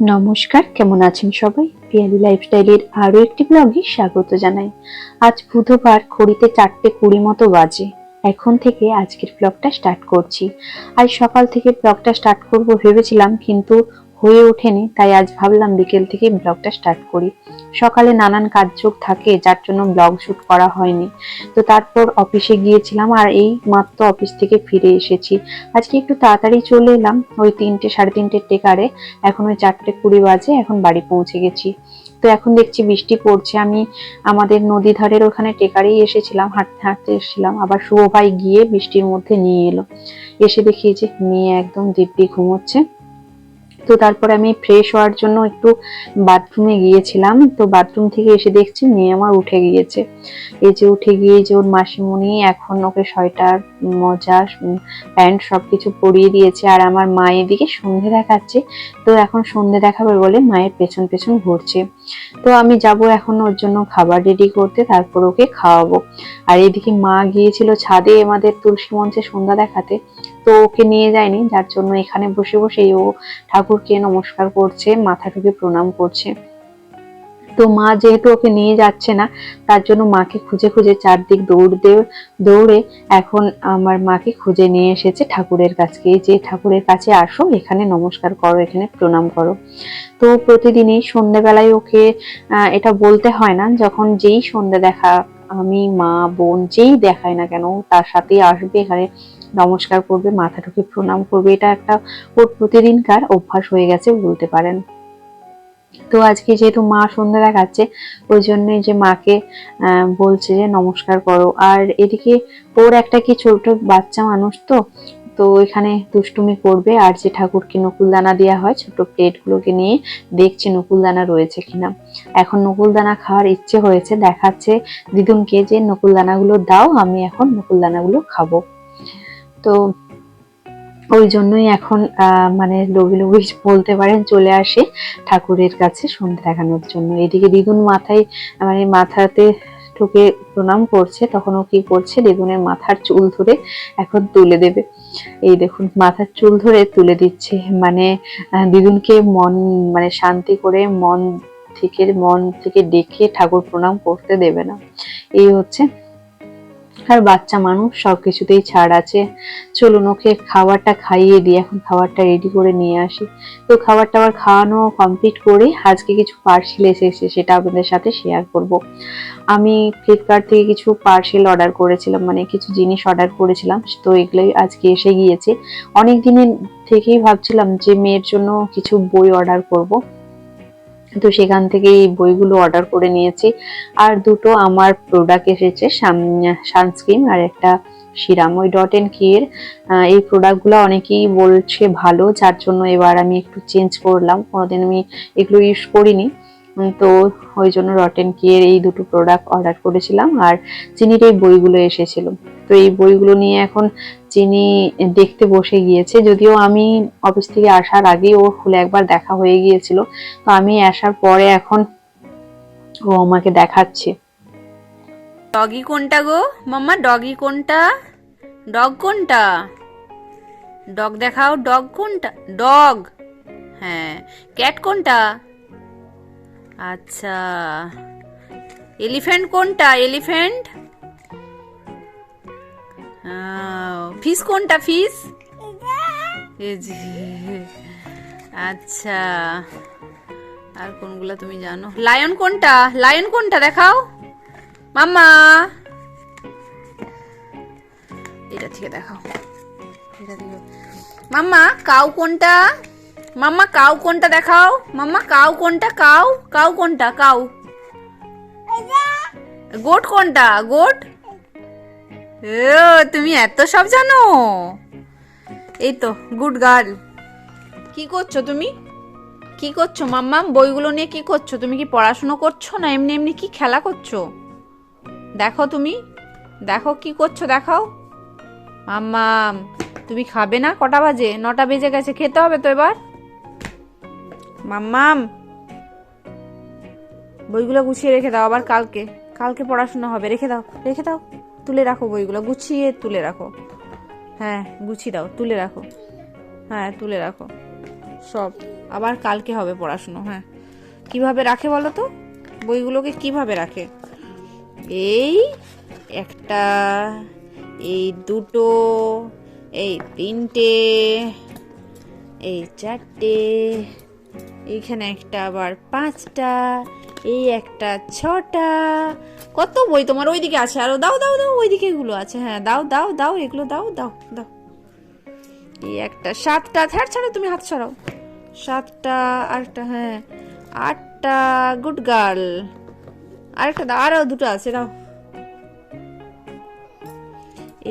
নমস্কার, কেমন আছেন সবাই? পিয়ালি লাইফস্টাইলের আরও একটি ব্লগে স্বাগত জানাই। আজ বুধবার খড়িতে চারটে কুড়ি মতো বাজে। এখন থেকে আজকের ব্লগটা স্টার্ট করছি। আজ সকাল থেকে ব্লগটা স্টার্ট করব ভেবেছিলাম, কিন্তু হয়ে ওঠেনি, তাই আজ ভাবলাম বিকেল থেকে ব্লগটা স্টার্ট করি। সকালে নানান কাজযোগ থাকে, যার জন্য ব্লগ শুট করা হয়নি। তো তারপর অফিসে গিয়েছিলাম আর এই মাত্র অফিস থেকে ফিরে এসেছি। আজকে একটু তাড়াতাড়ি চলে এলাম, ওই তিনটে, সাড়ে তিনটে টেকারে। এখন ওই চারটে কুড়ি বাজে, এখন বাড়ি পৌঁছে গেছি। তো এখন দেখছি বৃষ্টি পড়ছে, আমি আমাদের নদী ধারের ওখানে টেকারেই এসেছিলাম, হাঁটতে হাঁটতে এসেছিলাম। আবার শুভ ভাই গিয়ে বৃষ্টির মধ্যে নিয়ে এলো। এসে দেখি যে মেয়ে একদম দিব্যি ঘুমোচ্ছে। তো তারপরে আমি ফ্রেশ হওয়ার জন্য একটু বাথরুমে গিয়েছিলাম। তো বাথরুম থেকে এসে দেখছি মেয়ে আমার উঠে গিয়েছে। এই যে উঠে গিয়ে যে ওর মাসিমণি এখন ওকে সোয়েটার, মজা প্যান্ট সবকিছু পরিয়ে দিয়েছে আর আমার মা এদিকে সন্ধে দেখাচ্ছে। তো এখন সন্ধে দেখাবে বলে মায়ের পেছন পেছন ঘুরছে। তো আমি যাব এখন ওর জন্য খাবার রেডি করতে, তারপর ওকে খাওয়াবো। আর এদিকে মা গিয়েছিল ছাদে আমাদের তুলসী মঞ্চে সন্ধ্যা দেখাতে। তো ওকে নিয়ে যায়নি, যার জন্য এখানে বসে বসেই ও ঠাকুরকে নমস্কার করছে, মাথা ঠুকে প্রণাম করছে। তো মা যেহেতু ওকে নিয়ে যাচ্ছে না, তার জন্য মাকে খুঁজে খুঁজে চারদিক দৌড় দিয়ে দৌড়ে এখন আমার মাকে খুঁজে নিয়ে এসেছে ঠাকুরের কাছে। যে ঠাকুরের কাছে আসো, এখানে নমস্কার করো, এখানে প্রণাম করো। তো প্রতিদিনই সন্ধ্যেবেলায় ওকে এটা বলতে হয় না, যখন যেই সন্ধ্যে দেখা আমি, মা, বোন যেই দেখায় না কেন, তার সাথেই আসবে এখানে। নমস্কার করবে, মাথা ঢুকে প্রণাম করবে। এটা একটা ওর প্রতিদিনকার অভ্যাস হয়ে গেছে বলতে পারেন। তো আজকে যেহেতু মা সন্ধ্যা দেখাচ্ছে ওই জন্যই যে মাকে বলছে যে নমস্কার করো। আর এদিকে ওর একটা কি ছোট বাচ্চা মানুষ তো তো এখানে দুষ্টুমি করবে। আর যে ঠাকুরকে নকুলদানা দেওয়া হয়, ছোট প্লেটগুলোকে নিয়ে দেখছে নকুলদানা রয়েছে কিনা। এখন নকুলদানা খাওয়ার ইচ্ছে হয়েছে, দেখাচ্ছে দিদুনকে যে নকুলদানাগুলো দাও, আমি এখন নকুলদানাগুলো খাব। তো ওই জন্যই এখন মানে লোভি লোভি বলতে পারেন, চলে আসে ঠাকুরের কাছে সন্ধ্যা দেখানোর জন্য। এদিকে দিদুন মাথায় মানে মাথাতে ঠুকে প্রণাম করছে, তখন ও কি করছে দিদুনের মাথার চুল ধরে এখন তুলে দেবে। এই দেখুন, মাথার চুল ধরে তুলে দিচ্ছে। মানে দিদুনকে মন মানে শান্তি করে মন থেকে মন থেকে ডেকে ঠাকুর প্রণাম করতে দেবে না। এই হচ্ছে আর বাচ্চা মানুষ সব কিছুতেই ছাড় আছে। চলুন, ওকে খাবারটা খাইয়ে দিই। এখন খাবারটা রেডি করে নিয়ে আসি। তো খাবার টাবার খাওয়ানো কমপ্লিট করে আজকে কিছু পার্সেল এসেছে, সেটা আপনাদের সাথে শেয়ার করব। আমি ফ্লিপকার্ট থেকে কিছু পার্সেল অর্ডার করেছিলাম মানে কিছু জিনিস অর্ডার করেছিলাম, তো এগুলোই আজকে এসে গিয়েছে। অনেক দিনের থেকেই ভাবছিলাম যে মেয়ের জন্য কিছু বই অর্ডার করব। তো সেখান থেকে এই বইগুলো অর্ডার করে নিয়েছি। আর দুটো আমার প্রোডাক্ট এসেছে সানস্ক্রিন আর একটা সিরাম ওই ডট এন্ড কিয়ের এই প্রোডাক্টগুলো অনেকেই বলছে ভালো, যার জন্য এবার আমি একটু চেঞ্জ করলাম। কোনোদিন আমি এগুলো ইউজ করিনি। তো ওই জন্য রটেন কিয়ের এই দুটো প্রোডাক্ট অর্ডার করেছিলাম আর চিনির এই বইগুলো এসেছিল। তো এই বইগুলো নিয়ে এখন চিনি দেখতে বসে গিয়েছে, যদিও আমি অফিস থেকে আসার আগেই ও খুলে একবার দেখা হয়ে গিয়েছিল। তো আমি আসার পরে এখন ও আমাকে দেখাচ্ছে। ডগি কোনটা গো? মাম্মা ডগি কোনটা? ডগ কোনটা? ডগ দেখাও ডগ কোনটা? ডগ হ্যাঁ। ক্যাট কোনটা? আচ্ছা। এলিফ্যান্ট কোনটা? এলিফ্যান্ট ফিস কোনটা ফিস আচ্ছা। আর কোনগুলা তুমি জানো? লায়ন কোনটা? লায়ন কোনটা দেখাও? মাম্মা। এটা থেকে দেখাও। মাম্মা কাউ কোনটা? মাম্মা, কাউ কোনটা দেখাও? মাম্মা, কাউ কোনটা, কাউ? কাউ কোনটা, কাউ? গোট কোনটা? গোট? ও তুমি এত সব জানো? এই তো, গুড গার্ল। কি করছ তুমি? কি করছ মাম্মা বইগুলো নিয়ে কি করছ? তুমি কি পড়াশুনো করছ না এমনি এমনি কি খেলা করছ? দেখো তুমি। দেখো কি করছ দেখাও। মাম্মাম, তুমি খাবে না? কটা বাজে? নটা বেজে গেছে, খেতে হবে তো এবার? মাম্মাম। বইগুলো গুছিয়ে রেখে দাও আবার কালকে। কালকে পড়াশোনা হবে। রেখে দাও রেখে দাও। তুলে রাখো বইগুলো। গুছিয়ে তুলে রাখো। হ্যাঁ গুছিয়ে দাও, তুলে রাখো। হ্যাঁ তুলে রাখো। সব। আবার কালকে হবে পড়াশুনো হ্যাঁ। কীভাবে রাখে বলো তো? বইগুলোকে কীভাবে রাখে? এই একটা, এই দুটো, এই তিনটে, এই চারটে এইখানে একটা আবার পাঁচটা, এই একটা ছটা। কত বই তোমার ওইদিকে আছে? আরও দাও দাও দাও, ওইদিকে এগুলো আছে। হ্যাঁ দাও দাও দাও, এগুলো দাও দাও দাও। এই একটা সাতটা ছাড় ছাড়ো, তুমি হাত ছাড়াও সাতটা, আরেকটা হ্যাঁ আটটা, গুড গার্ল। আরেকটা দাও, আরও দুটো আছে, দাও।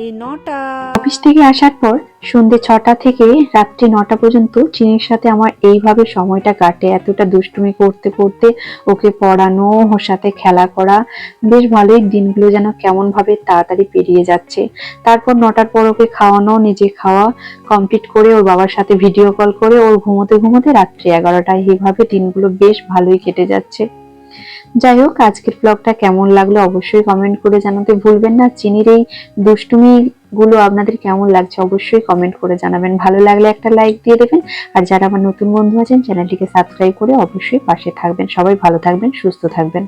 এই নটা। অফিস থেকে আসার পর সন্ধ্যে ছটা থেকে রাত্রি নটা পর্যন্ত চিনির সাথে আমার এইভাবে সময়টা কাটে। এতটা দুষ্টুমি করতে করতে ওকে পড়ানো, ওর সাথে খেলা করা, বেশ ভালোই দিনগুলো যেন কেমন ভাবে তাড়াতাড়ি পেরিয়ে যাচ্ছে। তারপর নটার পর ওকে খাওয়ানো, নিজে খাওয়া কমপ্লিট করে ওর বাবার সাথে ভিডিও কল করে, ওর ঘুমোতে ঘুমোতে রাত্রি এগারোটায়। এইভাবে দিনগুলো বেশ ভালোই কেটে যাচ্ছে। যাই হোক, আজকের ব্লগটা কেমন লাগল অবশ্যই কমেন্ট করে জানাতে ভুলবেন না। চিনির এই দুষ্টুমি গুলো আপনাদের কেমন লাগছে অবশ্যই কমেন্ট করে জানাবেন। ভালো লাগলে একটা লাইক দিয়ে দেবেন। আর যারা আমার নতুন বন্ধু আছেন চ্যানেলটিকে সাবস্ক্রাইব করে অবশ্যই পাশে থাকবেন। সবাই ভালো থাকবেন, সুস্থ থাকবেন।